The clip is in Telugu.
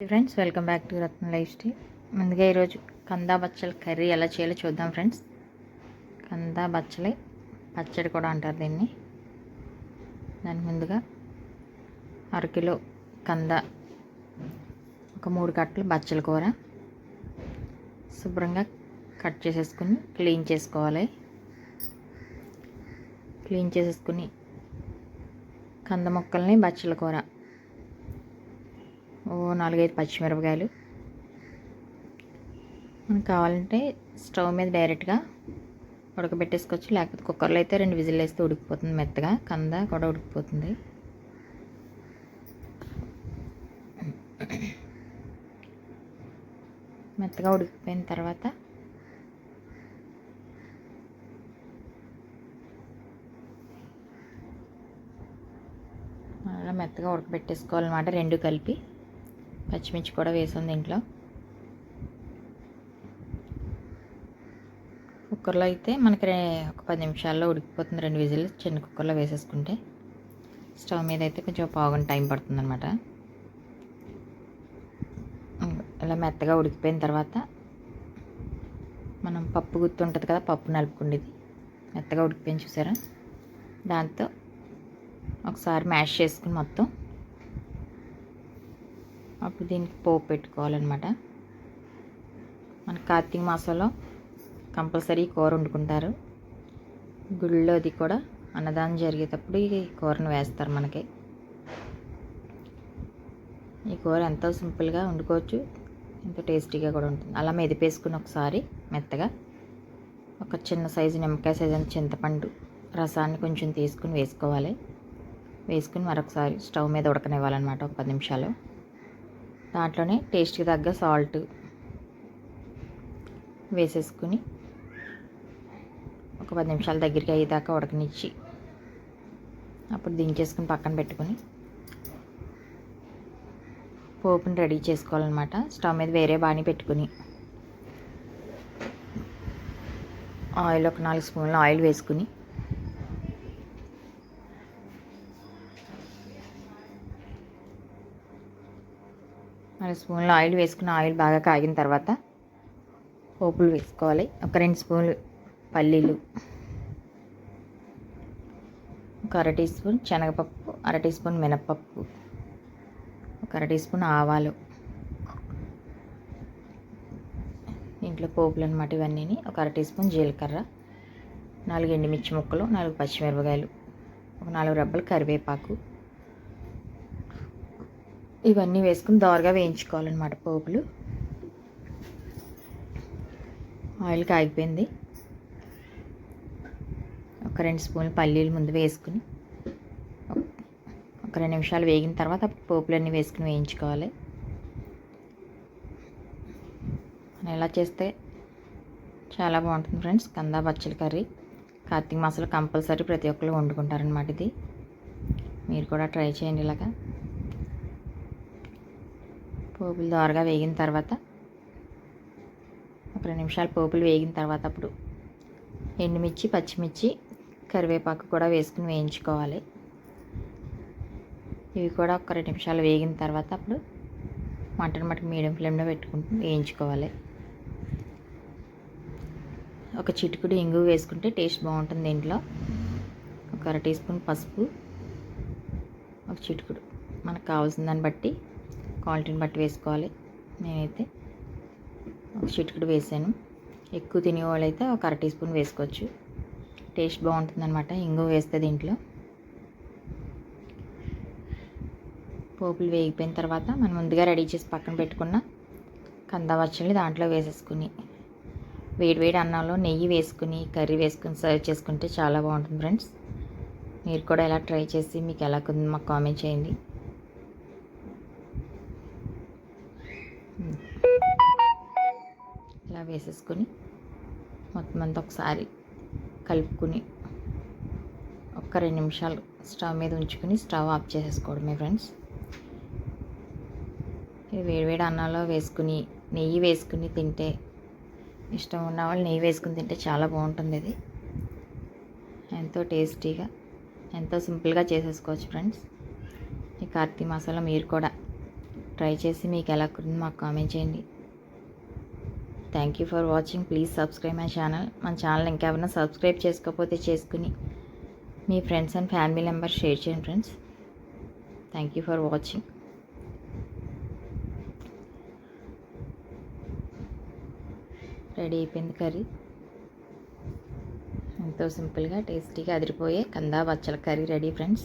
Friends welcome back to Ratna lifestyle. ముందుగా ఈరోజు కందా బచ్చల కర్రీ ఎలా చేయాలో చూద్దాం ఫ్రెండ్స్. కందా బచ్చలి పచ్చడి కూడా అంటారు దీన్ని. దాని ముందుగా అరకిలో కంద ఒక మూడు కట్టలు బచ్చల కూర. శుభ్రంగా కట్ చేసేసుకుని క్లీన్ చేసుకోవాలి. క్లీన్ చేసేసుకుని కంద ముక్కల్ని బచ్చల కూర నాలుగైదు పచ్చిమిరపకాయలు. మనకు కావాలంటే స్టవ్ మీద డైరెక్ట్గా ఉడకబెట్టేసుకోవచ్చు. లేకపోతే కుక్కర్లో అయితే రెండు విజిల్ వేస్తే ఉడికిపోతుంది మెత్తగా. కంద కూడా ఉడికిపోతుంది. మెత్తగా ఉడికిపోయిన తర్వాత అలా మెత్తగా ఉడకబెట్టేసుకోవాలన్నమాట రెండు కలిపి. పచ్చిమిర్చి కూడా వేసాం దీంట్లో. కుక్కర్లో అయితే మనకి ఒక పది నిమిషాల్లో ఉడికిపోతుంది రెండు విజిల్ చిన్న కుక్కర్లో వేసేసుకుంటే. స్టవ్ మీద అయితే కొంచెం పావుగంట టైం పడుతుంది అనమాట ఇలా మెత్తగా ఉడికిపోయిన తర్వాత మనం పప్పు గుర్తు ఉంటుంది కదా పప్పు నలుపుకుండేది. మెత్తగా ఉడికిపోయింది చూసారా? దాంతో ఒకసారి మ్యాష్ చేసుకుని మొత్తం అప్పుడు దీనికి పోపు పెట్టుకోవాలన్నమాట. మన కార్తీక మాసంలో కంపల్సరీ కూర వండుకుంటారు. గుళ్ళో అది కూడా అన్నదానం జరిగేటప్పుడు ఈ కూరను వేస్తారు మనకి. ఈ కూర ఎంతో సింపుల్గా వండుకోవచ్చు. ఎంతో టేస్టీగా కూడా ఉంటుంది. అలా మెదిపేసుకుని ఒకసారి మెత్తగా ఒక చిన్న సైజు నిమ్మకాయ సైజు అంత చింతపండు రసాన్ని కొంచెం తీసుకుని వేసుకోవాలి. వేసుకుని మరొకసారి స్టవ్ మీద ఉడకనివ్వాలన్నమాట ఒక పది నిమిషాలు. దాంట్లోనే టేస్ట్కి తగ్గ సాల్ట్ వేసేసుకుని ఒక పది నిమిషాల దగ్గరికి అయ్యేదాకా ఉడకనిచ్చి అప్పుడు దించేసుకుని పక్కన పెట్టుకుని పోపుని రెడీ చేసుకోవాలన్నమాట. స్టవ్ మీద వేరే బాణీ పెట్టుకుని ఆయిల్ ఒక నాలుగు స్పూన్లు ఆయిల్ వేసుకుని నాలుగు స్పూన్లు ఆయిల్ వేసుకున్న ఆయిల్ బాగా కాగిన తర్వాత పోపులు వేసుకోవాలి. ఒక రెండు స్పూన్లు పల్లీలు ఒక అర టీ స్పూన్ శనగపప్పు అర టీ స్పూన్ మినప్పప్పు ఒక అర టీ స్పూన్ ఆవాలు. దీంట్లో పోపులు అనమాట ఇవన్నీ ఒక అర టీ స్పూన్ జీలకర్ర నాలుగు ఎండుమిర్చి ముక్కలు నాలుగు పచ్చిమిరపకాయలు ఒక నాలుగు రబ్బలు కరివేపాకు ఇవన్నీ వేసుకుని దోరగా వేయించుకోవాలన్నమాట పోపులు. ఆయిల్ కాగిపోయింది. ఒక రెండు స్పూన్లు పల్లీలు ముందు వేసుకుని ఒక- రెండు నిమిషాలు వేగిన తర్వాత పోపులు పోపులన్నీ వేసుకుని వేయించుకోవాలి. మనం చేస్తే చాలా బాగుంటుంది ఫ్రెండ్స్. కందా బచ్చల కర్రీ. కార్తీక మాసంలో కంపల్సరీ ప్రతి ఒక్కరు వండుకుంటారనమాట ఇది. మీరు కూడా ట్రై చేయండి ఇలాగా. పోపులు దోరగా వేగిన తర్వాత ఒక రెండు నిమిషాలు పోపులు వేగిన తర్వాత అప్పుడు ఎండుమిర్చి పచ్చిమిర్చి కరివేపాకు కూడా వేసుకుని వేయించుకోవాలి. ఇవి కూడా ఒక రెండు నిమిషాలు వేగిన తర్వాత అప్పుడు మటన్ మటన్ మీడియం ఫ్లేమ్లో పెట్టుకుంటూ వేయించుకోవాలి. ఒక చిటికుడు ఇంగు వేసుకుంటే టేస్ట్ బాగుంటుంది దీంట్లో. ఒక అర టీ స్పూన్ పసుపు ఒక చిటికుడు మనకు కావాల్సిన దాన్ని బట్టి క్వాలిటీని బట్టి వేసుకోవాలి. నేనైతే ఒక వేసాను. ఎక్కువ తినేవాళ్ళు అయితే ఒక అర టీ స్పూన్ వేసుకోవచ్చు. టేస్ట్ బాగుంటుందన్నమాట. ఇంగు వేస్తే దీంట్లో. పోపులు వేగిపోయిన తర్వాత మనం ముందుగా రెడీ చేసి పక్కన పెట్టుకున్న కందవచ్చల్ని దాంట్లో వేసేసుకుని వేడి వేడి అన్నంలో నెయ్యి వేసుకుని కర్రీ వేసుకుని సర్వ్ చేసుకుంటే చాలా బాగుంటుంది ఫ్రెండ్స్. మీరు కూడా ఇలా ట్రై చేసి మీకు ఎలా ఉంది మాకు కామెంట్ చేయండి. వేసేసుకొని మొత్తం అంతా ఒకసారి కలుపుకుని ఒక్క రెండు నిమిషాలు స్టవ్ మీద ఉంచుకుని స్టవ్ ఆఫ్ చేసేసుకోవడమే ఫ్రెండ్స్. ఇది వేడివేడి అన్నంలో వేసుకుని నెయ్యి వేసుకుని తింటే ఇష్టం ఉన్న వాళ్ళు నెయ్యి వేసుకుని తింటే చాలా బాగుంటుంది ఇది. ఎంతో టేస్టీగా ఎంతో సింపుల్గా చేసేసుకోవచ్చు ఫ్రెండ్స్. ఈ కార్తీ మసాలా మీరు కూడా ట్రై చేసి మీకు ఎలా కుదిరిందో మాకు కామెంట్ చేయండి. Thank you for watching please subscribe my channel మన ఛానల్ ఇంకెవరైనా సబ్స్క్రైబ్ చేసుకోకపోతే చేసుకుని మీ friends and family members share చేయండి friends thank you for watching ready అయిపోయింది కర్రీ. ఎంతో సింపుల్గా టేస్టీగా అదిరిపోయే కందా బచ్చల కర్రీ రెడీ ఫ్రెండ్స్